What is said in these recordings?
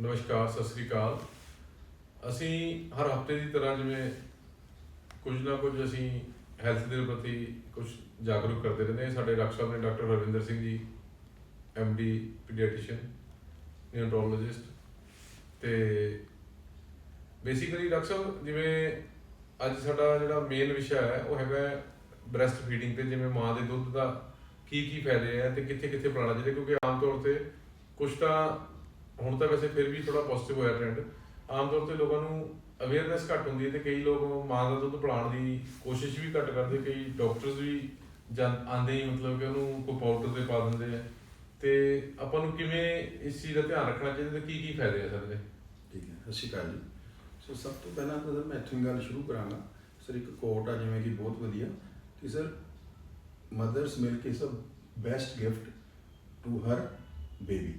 ਨਮਸਕਾਰ, ਸਤਿ ਸ੍ਰੀ ਅਕਾਲ। ਅਸੀਂ ਹਰ ਹਫ਼ਤੇ ਦੀ ਤਰ੍ਹਾਂ ਜਿਵੇਂ ਕੁਝ ਨਾ ਕੁਝ ਅਸੀਂ ਹੈਲਥ ਦੇ ਪ੍ਰਤੀ ਕੁਝ ਜਾਗਰੂਕ ਕਰਦੇ ਰਹਿੰਦੇ ਹਾਂ। ਸਾਡੇ ਡਾਕਟਰ ਸਾਹਿਬ ਨੇ doctor Harvinder Singh ji D paediatrician ਨਿਊਟਰੋਲੋਜਿਸਟ ਤੇ ਬੇਸਿਕਲੀ ਡਾਕਟਰ ਸਾਹਿਬ, ਜਿਵੇਂ ਅੱਜ ਸਾਡਾ ਜਿਹੜਾ ਮੇਨ ਵਿਸ਼ਾ ਹੈ, ਉਹ ਹੈਗਾ ਬ੍ਰੈਸਟ ਫੀਡਿੰਗ ਤੇ ਜਿਵੇਂ ਮਾਂ ਦੇ ਦੁੱਧ ਦਾ ਕੀ ਕੀ ਫਾਇਦੇ ਆ ਤੇ ਕਿੱਥੇ ਕਿੱਥੇ ਪਿਲਾਉਣਾ ਚਾਹੀਦਾ ਕਿਉਂਕਿ ਆਮ ਤੌਰ ਤੇ ਕੁਝ ਤਾਂ ਹੁਣ ਤਾਂ ਵੈਸੇ ਫਿਰ ਵੀ ਥੋੜਾ ਪੋਜ਼ਿਟਿਵ ਹੋਇਆ ਟ੍ਰੈਂਡ ਆਮ ਤੌਰ ਤੇ ਲੋਕਾਂ ਨੂੰ ਅਵੇਅਰਨੈਸ ਘੱਟ ਹੁੰਦੀ ਹੈ ਤੇ ਕਈ ਲੋਕ ਮਾਂ ਦਾ ਦੁੱਧ ਪਿਲਾਉਣ ਦੀ ਕੋਸ਼ਿਸ਼ ਵੀ ਘੱਟ ਕਰਦੇ, ਕਈ ਡਾਕਟਰਸ ਵੀ ਜਾਂ ਆਂਦੇ ਹੀ ਮਤਲਬ ਕਿ ਉਹਨੂੰ ਕੋਈ ਪਾਊਡਰ ਤੇ ਪਾ ਦਿੰਦੇ ਆ। ਤੇ ਆਪਾਂ ਨੂੰ ਕਿਵੇਂ ਇਸ ਚੀਜ਼ ਦਾ ਧਿਆਨ ਰੱਖਣਾ ਚਾਹੀਦਾ ਤੇ ਕੀ ਕੀ ਫਾਇਦੇ ਆ ਸਰ ਦੇ ਠੀਕ ਹੈ, ਸਤਿ ਸ਼੍ਰੀ ਅਕਾਲ ਜੀ। ਸੋ ਸਭ ਤੋਂ ਪਹਿਲਾਂ ਤਾਂ ਸਰ ਮੈਂ ਇੱਥੋਂ ਹੀ ਗੱਲ ਸ਼ੁਰੂ ਕਰਾਂਗਾ। ਸਰ ਇੱਕ ਕੋਟ ਆ ਜਿਵੇਂ ਕਿ ਬਹੁਤ ਵਧੀਆ ਕਿ sir mother's milk is a best gift to her baby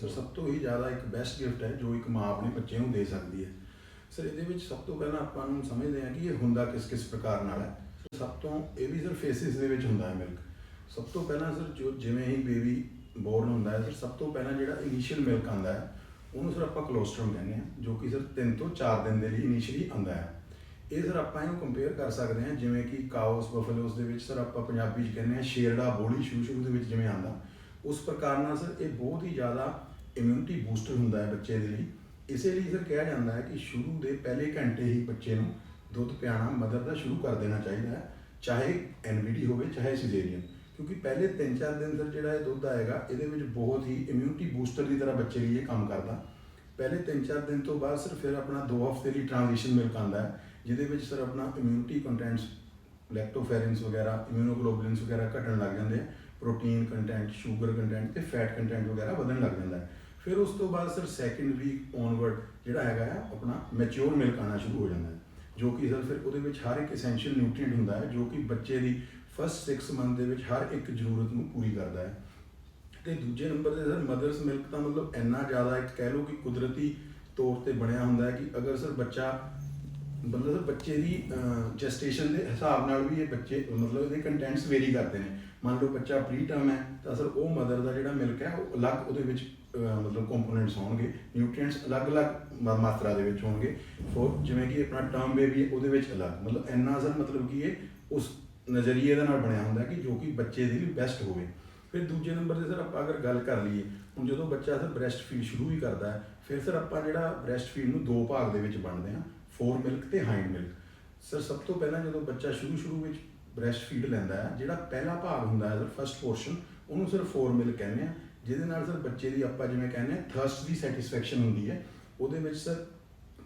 sir ਸਭ ਤੋਂ ਹੀ ਜ਼ਿਆਦਾ ਇੱਕ ਬੈਸਟ ਗਿਫਟ ਹੈ, ਜੋ ਇੱਕ ਮਾਂ ਆਪਣੇ ਬੱਚੇ ਨੂੰ ਦੇ ਸਕਦੀ ਹੈ। ਸਰ ਇਹਦੇ ਵਿੱਚ ਸਭ ਤੋਂ ਪਹਿਲਾਂ ਆਪਾਂ ਨੂੰ ਸਮਝਦੇ ਹਾਂ ਕਿ ਇਹ ਹੁੰਦਾ ਕਿਸ ਕਿਸ ਪ੍ਰਕਾਰ ਨਾਲ ਹੈ। ਸਰ ਸਭ ਤੋਂ, ਇਹ ਵੀ ਸਰ ਫੇਸਿਸ ਦੇ ਵਿੱਚ ਹੁੰਦਾ ਹੈ ਮਿਲਕ ਸਭ ਤੋਂ ਪਹਿਲਾਂ ਸਰ ਜੋ ਜਿਵੇਂ ਹੀ ਬੇਬੀ ਬੋਰਨ ਹੁੰਦਾ ਹੈ ਸਰ ਸਭ ਤੋਂ ਪਹਿਲਾਂ ਜਿਹੜਾ ਇਨੀਸ਼ੀਅਲ ਮਿਲਕ ਆਉਂਦਾ ਹੈ, ਉਹਨੂੰ ਸਰ ਆਪਾਂ ਕੋਲੋਸਟ੍ਰਮ ਕਹਿੰਦੇ ਹਾਂ, ਜੋ ਕਿ ਸਰ 3 ਤੋਂ 4 ਦਿਨ ਦੇ ਲਈ ਇਨੀਸ਼ੀਅਲੀ ਆਉਂਦਾ ਹੈ। ਇਹ ਸਰ ਆਪਾਂ ਇਹਨੂੰ ਕੰਪੇਅਰ ਕਰ ਸਕਦੇ ਹਾਂ, ਜਿਵੇਂ ਕਿ ਕਾਉਸ ਬਫਲੋਸ ਦੇ ਵਿੱਚ ਸਰ ਆਪਾਂ ਪੰਜਾਬੀ 'ਚ ਕਹਿੰਦੇ ਹਾਂ ਸ਼ੇਰੜਾ ਬੋਲੀ ਸ਼ੁਰੂ ਸ਼ੁਰੂ ਦੇ ਵਿੱਚ ਜਿਵੇਂ ਆਉਂਦਾ। ਉਸ ਪ੍ਰਕਾਰ ਨਾਲ ਸਰ ਇਹ ਬਹੁਤ ਹੀ ਜ਼ਿਆਦਾ ਇਮਿਊਨਿਟੀ ਬੂਸਟਰ ਹੁੰਦਾ ਹੈ ਬੱਚੇ ਦੇ ਲਈ। ਇਸੇ ਲਈ ਸਰ ਕਿਹਾ ਜਾਂਦਾ ਹੈ ਕਿ ਸ਼ੁਰੂ ਦੇ ਪਹਿਲੇ ਘੰਟੇ ਹੀ ਬੱਚੇ ਨੂੰ ਦੁੱਧ ਪਿਆਣਾ ਮਦਰ ਦਾ ਸ਼ੁਰੂ ਕਰ ਦੇਣਾ ਚਾਹੀਦਾ ਹੈ, ਚਾਹੇ ਐਨਵੀਡੀ ਹੋਵੇ, ਚਾਹੇ ਸਿਜ਼ੇਰੀਅਨ ਕਿਉਂਕਿ ਪਹਿਲੇ 3-4 ਦਿਨ ਸਰ ਜਿਹੜਾ ਇਹ ਦੁੱਧ ਆਏਗਾ, ਇਹਦੇ ਵਿੱਚ ਬਹੁਤ ਹੀ ਇਮਿਊਨਿਟੀ ਬੂਸਟਰ ਦੀ ਤਰ੍ਹਾਂ ਬੱਚੇ ਲਈ ਇਹ ਕੰਮ ਕਰਦਾ। ਪਹਿਲੇ 3-4 ਦਿਨ ਤੋਂ ਬਾਅਦ ਸਰ ਫਿਰ ਆਪਣਾ 2 ਹਫ਼ਤੇ ਲਈ ਟ੍ਰਾਂਜੀਸ਼ਨ ਮਿਲਕ ਆਉਂਦਾ ਹੈ, ਜਿਹਦੇ ਵਿੱਚ ਸਰ ਆਪਣਾ ਇਮਿਊਨਿਟੀ ਕੰਟੈਂਟਸ ਲੈਕਟੋਫੈਰਿਨਸ ਵਗੈਰਾ ਇਮਿਊਨੋਗਲੋਬੁਲਿਨਸ ਵਗੈਰਾ ਘਟਣ ਲੱਗ ਜਾਂਦੇ ਆ ਪ੍ਰੋਟੀਨ ਕੰਟੈਂਟ ਸ਼ੂਗਰ ਕੰਟੈਂਟ ਤੇ ਫੈਟ ਕੰਟੈਂਟ ਵਗੈਰਾ ਵਧਣ ਲੱਗ ਜਾਂਦਾ ਹੈ। ਫਿਰ ਉਸ ਤੋਂ ਬਾਅਦ ਸਰ ਸੈਕਿੰਡ ਵੀਕ ਔਨਵਰਡ ਜਿਹੜਾ ਹੈਗਾ ਆ, ਆਪਣਾ ਮੈਚਿਓਰ ਮਿਲਕ ਆਉਣਾ ਸ਼ੁਰੂ ਹੋ ਜਾਂਦਾ ਹੈ, ਜੋ ਕਿ ਸਰ ਫਿਰ ਉਹਦੇ ਵਿੱਚ ਹਰ ਇੱਕ ਐਸੈਂਸ਼ੀਅਲ ਨਿਊਟ੍ਰੀਐਂਟ ਹੁੰਦਾ ਹੈ, ਜੋ ਕਿ ਬੱਚੇ ਦੀ ਫਸਟ 6 ਮੰਥ ਦੇ ਵਿੱਚ ਹਰ ਇੱਕ ਜ਼ਰੂਰਤ ਨੂੰ ਪੂਰੀ ਕਰਦਾ ਹੈ। ਤੇ ਦੂਜੇ ਨੰਬਰ ਤੇ ਸਰ ਮਦਰਸ ਮਿਲਕ ਤਾਂ ਮਤਲਬ ਇੰਨਾ ਜ਼ਿਆਦਾ ਇੱਕ ਕਹਿ ਲਓ ਕਿ ਕੁਦਰਤੀ ਤੌਰ ਤੇ ਬਣਿਆ ਹੁੰਦਾ ਹੈ ਕਿ ਅਗਰ ਸਰ ਬੱਚਾ, ਮਤਲਬ ਸਰ ਬੱਚੇ ਦੀ ਜੈਸਟੇਸ਼ਨ ਦੇ ਹਿਸਾਬ ਨਾਲ ਵੀ ਇਹ ਬੱਚੇ ਮਤਲਬ ਇਹਦੇ ਕੰਟੈਂਟਸ ਵੇਰੀ ਕਰਦੇ ਨੇ। ਮੰਨ ਲਓ ਬੱਚਾ ਪ੍ਰੀ ਟਰਮ ਹੈ, ਤਾਂ ਸਰ ਉਹ ਮਦਰ ਦਾ ਜਿਹੜਾ ਮਿਲਕ ਹੈ, ਉਹ ਅਲੱਗ ਉਹਦੇ ਵਿੱਚ ਮਤਲਬ ਕੰਪੋਨੈਂਟਸ ਹੋਣਗੇ ਨਿਊਟ੍ਰੀਐਂਟਸ ਅਲੱਗ-ਅਲੱਗ ਮਾ- ਮਾਤਰਾ ਦੇ ਵਿੱਚ ਹੋਣਗੇ। ਫੋਰ ਜਿਵੇਂ ਕਿ ਆਪਣਾ ਟਰਮ ਬੇਬੀ ਹੈ, ਉਹਦੇ ਵਿੱਚ ਅਲੱਗ। ਮਤਲਬ ਇੰਨਾ ਸਰ ਮਤਲਬ ਕਿ ਇਹ ਉਸ ਨਜ਼ਰੀਏ ਦੇ ਨਾਲ ਬਣਿਆ ਹੁੰਦਾ ਕਿ ਜੋ ਕਿ ਬੱਚੇ ਦੇ ਲਈ ਬੈਸਟ ਹੋਵੇ। ਫਿਰ ਦੂਜੇ ਨੰਬਰ ਤੇ ਸਰ ਆਪਾਂ ਅਗਰ ਗੱਲ ਕਰ ਲਈਏ, ਹੁਣ ਜਦੋਂ ਬੱਚਾ ਸਰ ਬ੍ਰੈਸਟ ਫੀਡ ਸ਼ੁਰੂ ਹੀ ਕਰਦਾ ਹੈ, ਫਿਰ ਸਰ ਆਪਾਂ ਜਿਹੜਾ ਬ੍ਰੈਸਟ ਫੀਡ ਨੂੰ ਦੋ ਭਾਗ ਦੇ ਵਿੱਚ ਵੰਡਦੇ ਹਾਂ ਫੋਰ ਮਿਲਕ ਤੇ ਹਾਈਡ ਮਿਲਕ ਸਰ ਸਭ ਤੋਂ ਪਹਿਲਾਂ ਜਦੋਂ ਬੱਚਾ ਸ਼ੁਰੂ ਸ਼ੁਰੂ ਵਿੱਚ ਬ੍ਰੈਸਟ ਫੀਡ ਲੈਂਦਾ ਹੈ, ਜਿਹੜਾ ਪਹਿਲਾ ਭਾਗ ਹੁੰਦਾ ਹੈ ਸਰ ਫਸਟ ਪੋਰਸ਼ਨ ਉਹਨੂੰ ਸਰ ਫੋਰ ਮਿਲਕ ਕਹਿੰਦੇ ਆ ਜਿਹਦੇ ਨਾਲ ਸਰ ਬੱਚੇ ਦੀ ਆਪਾਂ ਜਿਵੇਂ ਕਹਿੰਦੇ ਆ ਥਰਸਟ ਦੀ ਸੈਟੀਸਫੈਕਸ਼ਨ ਹੁੰਦੀ ਹੈ। ਉਹਦੇ ਵਿੱਚ sir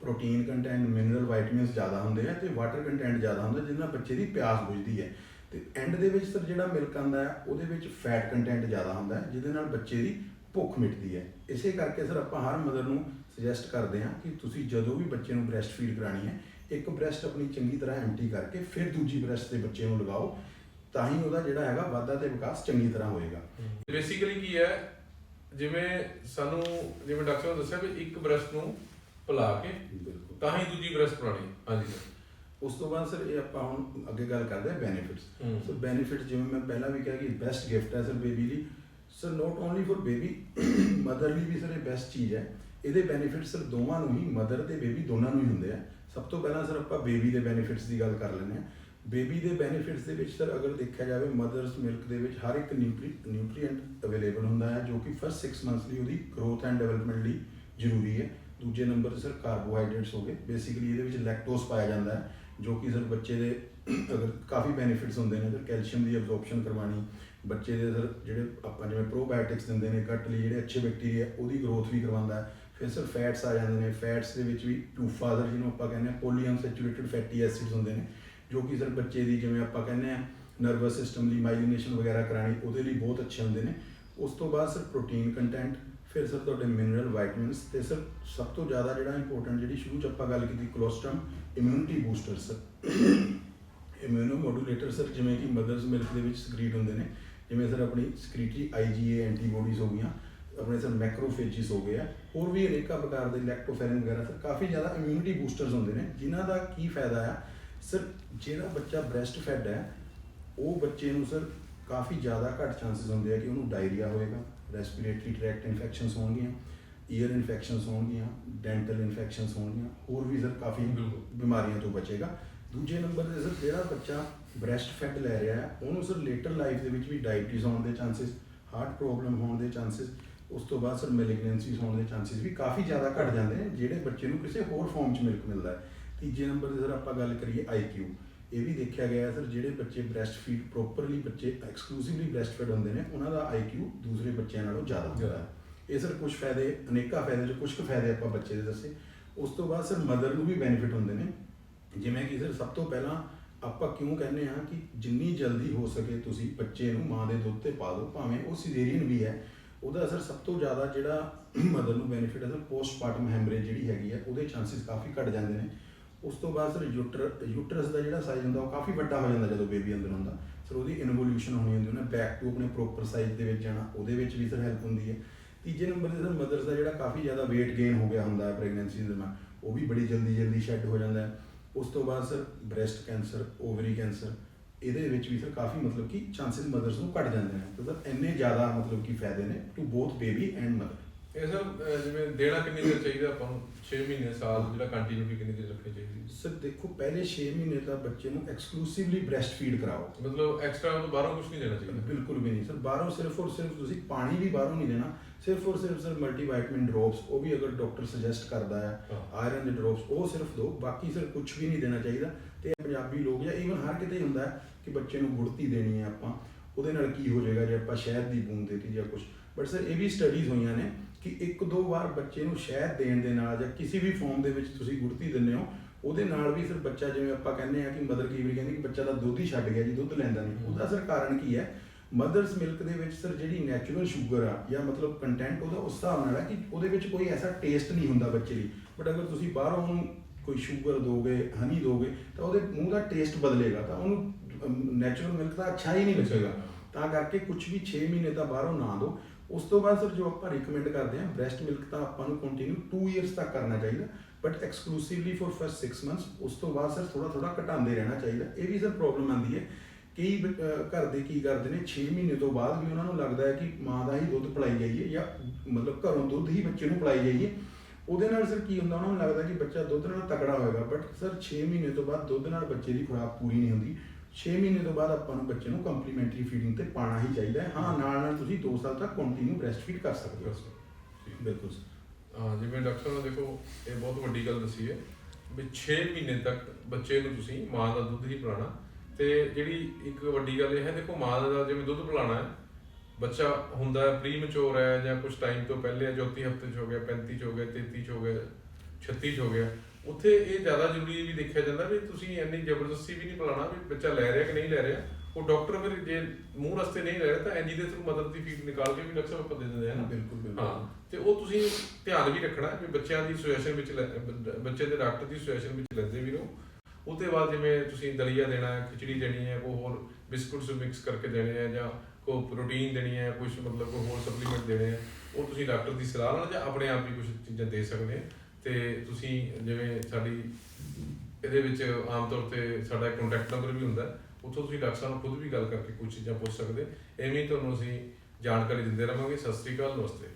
protein content mineral vitamins ਜ਼ਿਆਦਾ ਹੁੰਦੇ ਆ ਤੇ ਵਾਟਰ ਕੰਟੈਂਟ ਜ਼ਿਆਦਾ ਹੁੰਦਾ, ਜਿਹਦੇ ਨਾਲ ਬੱਚੇ ਦੀ ਪਿਆਸ ਬੁਝਦੀ ਹੈ। ਤੇ ਐਂਡ ਦੇ ਵਿੱਚ ਸਰ ਜਿਹੜਾ ਮਿਲਕ ਆਉਂਦਾ ਹੈ, ਉਹਦੇ ਵਿੱਚ ਫੈਟ ਕੰਟੈਂਟ ਜ਼ਿਆਦਾ ਹੁੰਦਾ ਹੈ, ਜਿਹਦੇ ਨਾਲ ਬੱਚੇ ਦੀ ਭੁੱਖ ਮਿਟਦੀ ਹੈ। ਇਸੇ ਕਰਕੇ ਸਰ ਆਪਾਂ ਹਰ ਮਦਰ ਨੂੰ ਸੁਜੈਸਟ ਕਰਦੇ ਹਾਂ ਕਿ ਤੁਸੀਂ ਜਦੋਂ ਵੀ ਬੱਚੇ ਨੂੰ ਬ੍ਰੈਸਟ ਫੀਡ ਕਰਾਣੀ ਹੈ ਇੱਕ ਬ੍ਰੈਸਟ ਆਪਣੀ ਚੰਗੀ ਤਰ੍ਹਾਂ ਐਮਟੀ ਕਰਕੇ ਫਿਰ ਦੂਜੀ ਬ੍ਰੈਸਟ ਤੇ ਬੱਚੇ ਨੂੰ ਲਗਾਓ ਤਾਂ ਹੀ ਉਹਦਾ ਜਿਹੜਾ ਹੈਗਾ ਵਾਧਾ ਤੇ ਵਿਕਾਸ ਚੰਗੀ ਤਰ੍ਹਾਂ ਹੋਏਗਾ। ਬੇਸਿਕਲੀ ਕੀ ਹੈ ਜਿਵੇਂ ਸਾਨੂੰ ਜਿਵੇਂ ਡਾਕਟਰ ਨੇ ਦੱਸਿਆ ਵੀ ਇੱਕ ਬ੍ਰੈਸਟ ਨੂੰ ਪਿਲਾ ਕੇ ਬਿਲਕੁਲ। ਤਾਂ ਹੀ ਦੂਜੀ ਬ੍ਰੈਸਟ ਪਿਲਾਉਣੀ ਹਾਂਜੀ ਸਰ। ਉਸ ਤੋਂ ਬਾਅਦ ਸਰ ਇਹ ਆਪਾਂ ਹੁਣ ਅੱਗੇ ਗੱਲ ਕਰਦੇ ਹਾਂ ਬੈਨੀਫਿਟਸ ਹਮ। ਸੋ ਬੈਨੀਫਿਟ ਜਿਵੇਂ ਮੈਂ ਪਹਿਲਾਂ ਵੀ ਕਿਹਾ ਕਿ ਬੈਸਟ ਗਿਫਟ ਹੈ ਸਰ ਬੇਬੀ ਲਈ। Sir not only for baby mother ਲਈ ਵੀ ਸਰ ਇਹ ਬੈਸਟ ਚੀਜ਼ ਹੈ। ਇਹਦੇ ਬੈਨੀਫਿਟ ਸਰ ਦੋਵਾਂ ਨੂੰ ਹੀ ਮਦਰ ਤੇ ਬੇਬੀ ਦੋਨਾਂ ਨੂੰ ਹੀ ਹੁੰਦੇ ਆ। ਸਭ ਤੋਂ ਪਹਿਲਾਂ ਸਰ ਆਪਾਂ ਬੇਬੀ ਦੇ ਬੈਨੀਫਿਟਸ ਦੀ ਗੱਲ ਕਰ ਲੈਂਦੇ ਹਾਂ। ਬੇਬੀ ਦੇ ਬੈਨੀਫਿਟਸ ਦੇ ਵਿੱਚ ਸਰ ਅਗਰ ਦੇਖਿਆ ਜਾਵੇ ਮਦਰਸ ਮਿਲਕ ਦੇ ਵਿੱਚ ਹਰ ਇੱਕ ਨਿਊਟਰੀ ਨਿਊਟ੍ਰੀਐਂਟ ਅਵੇਲੇਬਲ ਹੁੰਦਾ ਹੈ, ਜੋ ਕਿ ਫਸਟ 6 ਮੰਥਸ ਲਈ ਉਹਦੀ ਗਰੋਥ ਐਂਡ ਡਿਵੈਲਪਮੈਂਟ ਲਈ ਜ਼ਰੂਰੀ ਹੈ। ਦੂਜੇ ਨੰਬਰ ਤੇ ਸਰ ਕਾਰਬੋਹਾਈਡਰੇਟਸ ਹੋ ਗਏ। ਬੇਸਿਕਲੀ ਇਹਦੇ ਵਿੱਚ ਲੈਕਟੋਸ ਪਾਇਆ ਜਾਂਦਾ ਹੈ, ਜੋ ਕਿ ਸਰ ਬੱਚੇ ਦੇ ਅਗਰ ਕਾਫੀ ਬੈਨੀਫਿਟਸ ਹੁੰਦੇ ਨੇ, ਸਰ ਕੈਲਸ਼ੀਅਮ ਦੀ ਐਬਜ਼ੌਰਪਸ਼ਨ ਕਰਵਾਣੀ ਬੱਚੇ ਦੇ ਸਰ ਜਿਹੜੇ ਆਪਾਂ ਜਿਵੇਂ ਪ੍ਰੋਬਾਇਓਟਿਕਸ ਦਿੰਦੇ ਨੇ ਗੱਟ ਲਈ ਜਿਹੜੇ ਅੱਛੇ ਬੈਕਟੀਰੀਆ ਉਹਦੀ ਗਰੋਥ ਵੀ ਕਰਵਾਉਂਦਾ ਹੈ। ਫਿਰ ਸਰ ਫੈਟਸ ਆ ਜਾਂਦੇ ਨੇ। ਫੈਟਸ ਦੇ ਵਿੱਚ ਵੀ ਟੂ ਫਾਦਰ ਜਿਹਨੂੰ ਆਪਾਂ ਕਹਿੰਦੇ ਆ ਪੋਲੀਅਨਸੈਚੂਰੇਟਡ ਫੈਟੀ ਐਸਿਡਸ ਹੁੰਦੇ ਨੇ, ਜੋ ਕਿ ਸਰ ਬੱਚੇ ਦੀ ਜਿਵੇਂ ਆਪਾਂ ਕਹਿੰਦੇ ਆ ਨਰਵਸ ਸਿਸਟਮ ਲਈ ਮਾਈਲਿਨੇਸ਼ਨ ਵਗੈਰਾ ਕਰਾਣੀ ਉਹਦੇ ਲਈ ਬਹੁਤ ਅੱਛੇ ਹੁੰਦੇ ਨੇ। ਉਸ ਤੋਂ ਬਾਅਦ ਸਰ ਪ੍ਰੋਟੀਨ ਕੰਟੈਂਟ ਫਿਰ ਸਰ ਤੁਹਾਡੇ ਮਿਨਰਲ ਵਿਟਾਮਿਨਸ ਤੇ ਸਰ ਸਭ ਤੋਂ ਜ਼ਿਆਦਾ ਜਿਹੜਾ ਇੰਪੋਰਟੈਂਟ ਜਿਹੜੀ ਸ਼ੁਰੂ ਚ ਆਪਾਂ ਗੱਲ ਕੀਤੀ colostrum immunity booster sir immunomodulator sir ਜਿਵੇਂ ਕਿ ਮਦਰਸ ਮਿਲਕ ਦੇ ਵਿੱਚ ਸਕਰੀਟ ਹੁੰਦੇ ਨੇ, ਜਿਵੇਂ ਸਰ ਆਪਣੀ ਸਕ੍ਰੀਟਰੀ ਆਈਜੀਏ ਐਂਟੀਬਾਡੀਜ਼ ਹੋ ਗਈਆਂ। ਆਪਣੇ ਸਰ ਮੈਕਰੋਫੇਜਿਸ ਹੋ ਗਏ ਆ ਹੋਰ ਵੀ ਅਨੇਕਾਂ ਪ੍ਰਕਾਰ ਦੇ ਲੈਕਟੋਫੈਰਿਨ ਵਗੈਰਾ ਸਰ ਕਾਫੀ ਜ਼ਿਆਦਾ ਇਮਿਊਨਿਟੀ ਬੂਸਟਰਸ ਹੁੰਦੇ ਨੇ ਜਿਨ੍ਹਾਂ ਦਾ ਕੀ ਫਾਇਦਾ ਆ ਸਰ ਜਿਹੜਾ ਬੱਚਾ ਬ੍ਰੈਸਟ ਫੈਡ ਹੈ ਉਹ ਬੱਚੇ ਨੂੰ ਸਰ ਕਾਫੀ ਜ਼ਿਆਦਾ ਘੱਟ ਚਾਂਸਸ ਹੁੰਦੇ ਆ ਕਿ ਉਹਨੂੰ ਡਾਇਰੀਆ ਹੋਏਗਾ ਰੈਸਪੀਰੇਟਰੀ ਟ੍ਰੈਕਟ ਇਨਫੈਕਸ਼ਨਸ ਹੋਣਗੀਆਂ ਈਅਰ ਇਨਫੈਕਸ਼ਨਸ ਹੋਣਗੀਆਂ ਡੈਂਟਲ ਇਨਫੈਕਸ਼ਨਸ ਹੋਣਗੀਆਂ ਹੋਰ ਵੀ ਸਰ ਕਾਫੀ। ਬਿਮਾਰੀਆਂ ਤੋਂ ਬਚੇਗਾ ਦੂਜੇ ਨੰਬਰ ਤੇ ਸਰ ਜਿਹੜਾ ਬੱਚਾ ਬ੍ਰੈਸਟ ਫੈਟ ਲੈ ਰਿਹਾ ਹੈ ਉਹਨੂੰ ਸਰ ਲੇਟਰ ਲਾਈਫ ਦੇ ਵਿੱਚ ਵੀ ਡਾਇਬੀਟੀਜ਼ ਹੋਣ ਦੇ ਚਾਂਸਸ ਹਾਰਟ ਪ੍ਰੋਬਲਮ ਹੋਣ ਦੇ ਚਾਂਸਸ ਉਸ ਤੋਂ ਬਾਅਦ ਸਰ ਮੈਲਿਗਨੈਂਸੀਜ਼ ਹੋਣ ਦੇ ਚਾਂਸਸ ਵੀ ਕਾਫੀ ਜ਼ਿਆਦਾ ਘਟ ਜਾਂਦੇ ਨੇ, ਜਿਹੜੇ ਬੱਚੇ ਨੂੰ ਕਿਸੇ ਹੋਰ ਫਾਰਮ 'ਚ ਮਿਲਕ ਮਿਲਦਾ ਹੈ। ਤੀਜੇ ਨੰਬਰ ਤੇ ਸਰ ਆਪਾਂ ਗੱਲ ਕਰੀਏ ਆਈਕਿਊ ਇਹ ਵੀ ਦੇਖਿਆ ਗਿਆ ਹੈ ਸਰ, ਜਿਹੜੇ ਬੱਚੇ ਬ੍ਰੈਸਟ ਫੀਡ ਪ੍ਰੋਪਰਲੀ ਬੱਚੇ ਐਕਸਕਲੂਸਿਵਲੀ ਬ੍ਰੈਸਟ ਫੀਡ ਹੁੰਦੇ ਨੇ, ਉਹਨਾਂ ਦਾ ਆਈਕਿਊ ਦੂਸਰੇ ਬੱਚਿਆਂ ਨਾਲੋਂ ਜ਼ਿਆਦਾ ਹੁੰਦਾ ਹੈ। ਇਹ ਸਰ ਕੁਝ ਫਾਇਦੇ, ਅਨੇਕਾਂ ਫਾਇਦੇ, ਜੋ ਕੁਝ ਕੁ ਫਾਇਦੇ ਆਪਾਂ ਬੱਚੇ ਦੇ ਦੱਸੇ। ਉਸ ਤੋਂ ਬਾਅਦ ਸਰ ਮਦਰ ਨੂੰ ਵੀ ਬੈਨੀਫਿਟ ਹੁੰਦੇ ਨੇ। ਜਿਵੇਂ ਕਿ ਸਰ ਸਭ ਤੋਂ ਪਹਿਲਾਂ ਆਪਾਂ ਕਿਉਂ ਕਹਿੰਦੇ ਹਾਂ ਕਿ ਜਿੰਨੀ ਜਲਦੀ ਹੋ ਸਕੇ ਤੁਸੀਂ ਬੱਚੇ ਨੂੰ ਮਾਂ ਦੇ ਦੁੱਧ ਤੇ ਪਾ ਦਿਓ, ਭਾਵੇਂ ਉਹ ਸਿਜ਼ੇਰੀਅਨ ਵੀ ਹੈ ਉਹਦਾ ਅਸਰ ਸਭ ਤੋਂ ਜ਼ਿਆਦਾ ਜਿਹੜਾ ਮਦਰ ਨੂੰ ਬੈਨੀਫਿਟ ਹੈ ਸਰ ਪੋਸਟਮਾਰਟਮ ਹੈਮਰੇਜ ਜਿਹੜੀ ਹੈਗੀ ਹੈ, ਉਹਦੇ ਚਾਂਸਸ ਕਾਫੀ ਘਟ ਜਾਂਦੇ ਨੇ। ਉਸ ਤੋਂ ਬਾਅਦ ਸਰ ਯੂਟਰ ਯੂਟਰਸ ਦਾ ਜਿਹੜਾ ਸਾਈਜ਼ ਹੁੰਦਾ, ਉਹ ਕਾਫੀ ਵੱਡਾ ਹੋ ਜਾਂਦਾ ਜਦੋਂ ਬੇਬੀ ਅੰਦਰ ਹੁੰਦਾ। ਸਰ ਉਹਦੀ ਇਨਵੋਲੂਸ਼ਨ ਹੋਣੀ ਹੁੰਦੀ, ਉਹਨੇ ਬੈਕ ਟੂ ਆਪਣੇ ਪ੍ਰੋਪਰ ਸਾਈਜ਼ ਦੇ ਵਿੱਚ ਜਾਣਾ, ਉਹਦੇ ਵਿੱਚ ਵੀ ਸਰ ਹੈਲਪ ਹੁੰਦੀ ਹੈ। ਤੀਜੇ ਨੰਬਰ ਤੇ ਸਰ ਮਦਰਸ ਦਾ ਜਿਹੜਾ ਕਾਫੀ ਜ਼ਿਆਦਾ weight gain ਹੋ ਗਿਆ ਹੁੰਦਾ ਹੈ ਪ੍ਰੈਗਨੈਂਸੀ ਦੇ ਦੌਰਾਨ, ਉਹ ਵੀ ਬੜੀ ਜਲਦੀ ਜਲਦੀ ਸ਼ੈੱਡ ਹੋ ਜਾਂਦਾ ਹੈ। ਉਸ ਤੋਂ ਬਾਅਦ sir breast cancer ovary cancer ਇਹਦੇ ਵਿੱਚ ਵੀ ਸਰ ਕਾਫੀ ਮਤਲਬ ਕਿ ਚਾਂਸਸ ਮਦਰਸ ਨੂੰ ਘਟ ਜਾਂਦੇ ਨੇ। ਤਾਂ ਸਰ ਇੰਨੇ ਜ਼ਿਆਦਾ ਮਤਲਬ ਕਿ ਫਾਇਦੇ ਨੇ to both baby and mother ਇਹ ਸਰ ਜਿਵੇਂ ਦੇਣਾ ਕਿੰਨੀ ਦੇਰ ਚਾਹੀਦਾ ਆਪਾਂ ਨੂੰ? 6 ਮਹੀਨੇ ਸਾਲ ਜਿਹੜਾ ਕੰਟੀਨਿਊਟੀ ਕਿੰਨੀ ਦੇਰ ਰੱਖਣੀ ਚਾਹੀਦੀ? ਸਰ ਦੇਖੋ ਪਹਿਲੇ 6 ਮਹੀਨੇ ਤਾਂ ਬੱਚੇ ਨੂੰ ਐਕਸਕਲੂਸਿਵਲੀ ਬ੍ਰੈਸਟ ਫੀਡ ਕਰਾਓ। ਮਤਲਬ ਐਕਸਟਰਾ ਉਹ ਬਾਹਰੋਂ ਕੁਝ ਨਹੀਂ ਦੇਣਾ ਚਾਹੀਦਾ? ਬਿਲਕੁਲ ਵੀ ਨਹੀਂ। ਸਰ ਬਾਹਰੋਂ ਸਿਰਫ ਔਰ ਸਿਰਫ ਤੁਸੀਂ ਪਾਣੀ ਵੀ ਬਾਹਰੋਂ ਨਹੀਂ ਦੇਣਾ। ਸਿਰਫ ਔਰ ਸਿਰਫ ਸਰ ਮਲਟੀਵਾਈਟਮਿਨ ਡ੍ਰੌਪਸ ਉਹ ਵੀ ਅਗਰ ਡਾਕਟਰ ਸੁਜੈਸਟ ਕਰਦਾ ਹੈ। ਆਇਰਨ ਦੇ ਡ੍ਰੌਪਸ ਉਹ ਸਿਰਫ ਦਿਓ ਬਾਕੀ ਸਰ ਕੁਝ ਵੀ ਨਹੀਂ ਦੇਣਾ ਚਾਹੀਦਾ। ਤੇ ਪੰਜਾਬੀ ਲੋਕ ਜਾਂ ਈਵਨ ਹਰ ਕਿਤੇ ਹੁੰਦਾ ਹੈ ਕਿ ਬੱਚੇ ਨੂੰ ਗੁੜਤੀ ਦੇਣੀ ਹੈ ਆਪਾਂ। ਉਹਦੇ ਨਾਲ ਕੀ ਹੋ ਜਾਏਗਾ ਜੇ ਆਪਾਂ ਸ਼ਹਿਦ ਦੀ ਬੂੰਦ ਦੇਤੀ ਜਾਂ ਕੁਝ ਬਟ ਸਰ ਇਹ ਵੀ ਸਟੱਡੀਜ਼ ਹੋਈਆਂ ਨੇ ਕਿ ਇੱਕ ਦੋ ਵਾਰ ਬੱਚੇ ਨੂੰ ਸ਼ਹਿਦ ਦੇਣ ਦੇ ਨਾਲ ਜਾਂ ਕਿਸੇ ਵੀ ਫਾਰਮ ਦੇ ਵਿੱਚ ਤੁਸੀਂ ਗੁੜਤੀ ਦਿੰਦੇ ਹੋ, ਉਹਦੇ ਨਾਲ ਵੀ ਫਿਰ ਬੱਚਾ ਜਿਵੇਂ ਆਪਾਂ ਕਹਿੰਦੇ ਆ ਕਿ ਮਦਰ ਕਈ ਵਾਰੀ ਕਹਿੰਦੀ ਕਿ ਬੱਚਾ ਦਾ ਦੁੱਧ ਹੀ ਛੱਡ ਗਿਆ ਜੀ, ਦੁੱਧ ਲੈਂਦਾ ਨਹੀਂ। ਉਹਦਾ ਸਰ ਕਾਰਨ ਕੀ ਹੈ? ਮਦਰਸ ਮਿਲਕ ਦੇ ਵਿੱਚ ਸਰ ਜਿਹੜੀ ਨੈਚੁਰਲ ਸ਼ੂਗਰ ਆ ਜਾਂ ਮਤਲਬ ਕੰਟੈਂਟ ਉਹਦਾ ਉਸ ਹਿਸਾਬ ਨਾਲ ਹੈ ਕਿ ਉਹਦੇ ਵਿੱਚ ਕੋਈ ਐਸਾ ਟੇਸਟ ਨਹੀਂ ਹੁੰਦਾ ਬੱਚੇ ਲਈ। ਬਟ ਅਗਰ ਤੁਸੀਂ ਬਾਹਰੋਂ ਉਹਨੂੰ ਕੋਈ ਸ਼ੂਗਰ ਦੋਗੇ ਹਨੀ ਦੋਗੇ, ਤਾਂ ਉਹਦੇ ਮੂੰਹ ਦਾ ਟੇਸਟ ਬਦਲੇਗਾ, ਤਾਂ ਉਹਨੂੰ ਨੈਚੁਰਲ ਮਿਲਕ ਦਾ ਅੱਛਾ ਹੀ ਨਹੀਂ ਲੱਗੇਗਾ। ਤਾਂ ਕਰਕੇ ਕੁਝ ਵੀ 6 ਮਹੀਨੇ ਤਾਂ ਬਾਹਰੋਂ ਨਾ ਦਿਓ। ਉਸ ਤੋਂ ਬਾਅਦ ਸਰ ਜੋ ਆਪਾਂ ਰეკਮੈਂਡ ਕਰਦੇ ਹਾਂ ਬ੍ਰੈਸਟ ਮਿਲਕ ਤਾਂ ਆਪਾਂ ਨੂੰ ਕੰਟੀਨਿਊ 2 ਇਅਰਸ ਤੱਕ ਕਰਨਾ ਚਾਹੀਦਾ but exclusively for first 6 months ਉਸ ਤੋਂ ਬਾਅਦ ਸਰ ਥੋੜਾ ਥੋੜਾ ਘਟਾਉਂਦੇ ਰਹਿਣਾ ਚਾਹੀਦਾ। ਇਹ ਵੀ ਸਰ ਪ੍ਰੋਬਲਮ ਆਉਂਦੀ ਹੈ। ਕਈ ਘਰ ਦੇ ਕੀ ਕਰਦੇ ਨੇ 6 ਮਹੀਨੇ ਤੋਂ ਬਾਅਦ ਵੀ ਉਹਨਾਂ ਨੂੰ ਲੱਗਦਾ ਹੈ ਕਿ ਮਾਂ ਦਾ ਹੀ ਦੁੱਧ ਪਲਾਈ ਜਾਈਏ ਜਾਂ ਮਤਲਬ ਘਰੋਂ ਦੁੱਧ ਹੀ ਬੱਚੇ ਨੂੰ ਪਲਾਈ ਜਾਈਏ। ਉਹਦੇ ਨਾਲ ਸਰ ਕੀ ਹੁੰਦਾ, ਉਹਨਾਂ ਨੂੰ ਲੱਗਦਾ ਕਿ ਬੱਚਾ ਦੁੱਧ ਨਾਲ ਤਕੜਾ ਹੋਏਗਾ ਬਟ ਸਰ 6 ਮਹੀਨੇ ਤੋਂ ਬਾਅਦ ਦੁੱਧ ਨਾਲ ਬੱਚੇ ਦੀ ਖੁਰਾਕ ਪੂਰੀ ਨਹੀਂ ਹੁੰਦੀ। 6 ਮਹੀਨੇ ਤੋਂ ਬਾਅਦ ਆਪਾਂ ਨੂੰ ਬੱਚੇ ਨੂੰ ਕੰਪਲੀਮੈਂਟਰੀ ਫੀਡਿੰਗ ਤੇ ਪਾਣਾ ਹੀ ਚਾਹੀਦਾ ਹੈ। ਹਾਂ ਨਾਲ ਨਾਲ ਤੁਸੀਂ 2 ਸਾਲ ਤੱਕ ਕੰਟੀਨਿਊ ਬ੍ਰੈਸਟ ਫੀਡ ਕਰ ਸਕਦੇ ਹੋ। ਬਿਲਕੁਲ ਹਾਂ ਜਿਵੇਂ ਡਾਕਟਰ ਨੇ ਦੇਖੋ ਇਹ ਬਹੁਤ ਵੱਡੀ ਗੱਲ ਦੱਸੀ ਹੈ ਵੀ 6 ਮਹੀਨੇ ਤੱਕ ਬੱਚੇ ਨੂੰ ਤੁਸੀਂ ਮਾਂ ਦਾ ਦੁੱਧ ਹੀ ਪਿਲਾਣਾ ਤੇ ਜਿਹੜੀ ਇੱਕ ਵੱਡੀ ਗੱਲ ਇਹ ਹੈ ਦੇਖੋ ਮਾਂ ਦਾ ਜਿਵੇਂ ਦੁੱਧ ਪਿਲਾਣਾ ਹੈ ਬੱਚਾ ਹੁੰਦਾ ਹੈ ਪ੍ਰੀਮੈਚੁਰ ਹੈ ਜਾਂ ਕੁਝ ਟਾਈਮ ਤੋਂ ਪਹਿਲੇ ਹੈ, ਚੌਥੀ ਹਫ਼ਤੇ 'ਚ ਹੋ ਗਿਆ 35 'ਚ ਹੋ ਗਿਆ 33 'ਚ ਹੋ ਗਿਆ 36 'ਚ ਹੋ ਗਿਆ। ਉੱਥੇ ਇਹ ਜ਼ਿਆਦਾ ਜ਼ਰੂਰੀ ਵੀ ਦੇਖਿਆ ਜਾਂਦਾ ਵੀ ਤੁਸੀਂ ਇੰਨੀ ਜ਼ਬਰਦਸਤੀ ਵੀ ਨਹੀਂ ਪਿਲਾਣਾ ਵੀ ਬੱਚਾ ਲੈ ਰਿਹਾ ਕਿ ਨਹੀਂ ਲੈ ਰਿਹਾ। ਉਹ ਡਾਕਟਰ ਫਿਰ ਜੇ ਮੂੰਹ ਰਸਤੇ ਨਹੀਂ ਲੈ ਰਿਹਾ ਤਾਂ ਐਨਜੀ ਦੇ ਥਰੂ ਮਦਦ ਦੀ ਫੀਡ ਨਿਕਾਲ ਕੇ ਵੀ ਡਾਕਟਰ ਸਾਹਿਬ ਦੇ ਦਿੰਦੇ ਆ ਨਾ। ਬਿਲਕੁਲ ਬਿਲਕੁਲ। ਹਾਂ ਤੇ ਉਹ ਤੁਸੀਂ ਧਿਆਨ ਵੀ ਰੱਖਣਾ ਵੀ ਬੱਚਿਆਂ ਦੀ ਸੁਜੈਸ਼ਨ ਵਿੱਚ ਬੱਚੇ ਦੇ ਡਾਕਟਰ ਦੀ ਸੁਜੈਸ਼ਨ ਵਿੱਚ ਲੈਂਦੇ ਵੀ ਰਹੋ। ਉਹਦੇ ਬਾਅਦ ਜਿਵੇਂ ਤੁਸੀਂ ਦਲੀਆ ਦੇਣਾ ਹੈ ਖਿਚੜੀ ਦੇਣੀ ਹੈ ਕੋਈ ਹੋਰ ਬਿਸਕੁਟਸ ਮਿਕਸ ਕਰਕੇ ਦੇਣੇ ਆ ਜਾਂ ਕੋਈ ਪ੍ਰੋਟੀਨ ਦੇਣੀ ਹੈ ਕੁਝ ਮਤਲਬ ਕੋਈ ਹੋਰ ਸਪਲੀਮੈਂਟ ਦੇਣੇ ਆ ਉਹ ਤੁਸੀਂ ਡਾਕਟਰ ਦੀ ਸਲਾਹ ਨਾਲ ਜਾਂ ਆਪਣੇ ਆਪ ਵੀ ਕੁਝ ਚੀਜ਼ਾਂ ਦੇ ਸਕਦੇ ਆ। ਤੇ ਤੁਸੀਂ ਜਿਵੇਂ ਸਾਡੀ ਇਹਦੇ ਵਿੱਚ ਆਮ ਤੌਰ ਤੇ ਸਾਡਾ ਕੰਟੈਕਟ ਨੰਬਰ ਵੀ ਹੁੰਦਾ, ਉੱਥੋਂ ਤੁਸੀਂ ਡਾਕਟਰ ਸਾਹਿਬ ਨਾਲ ਖੁਦ ਵੀ ਗੱਲ ਕਰਕੇ ਕੁਝ ਚੀਜ਼ਾਂ ਪੁੱਛ ਸਕਦੇ। ਐਵੇਂ ਹੀ ਤੁਹਾਨੂੰ ਅਸੀਂ ਜਾਣਕਾਰੀ ਦਿੰਦੇ ਰਹਾਂਗੇ। ਸਤਿ ਸ੍ਰੀ ਅਕਾਲ, ਨਮਸਤੇ।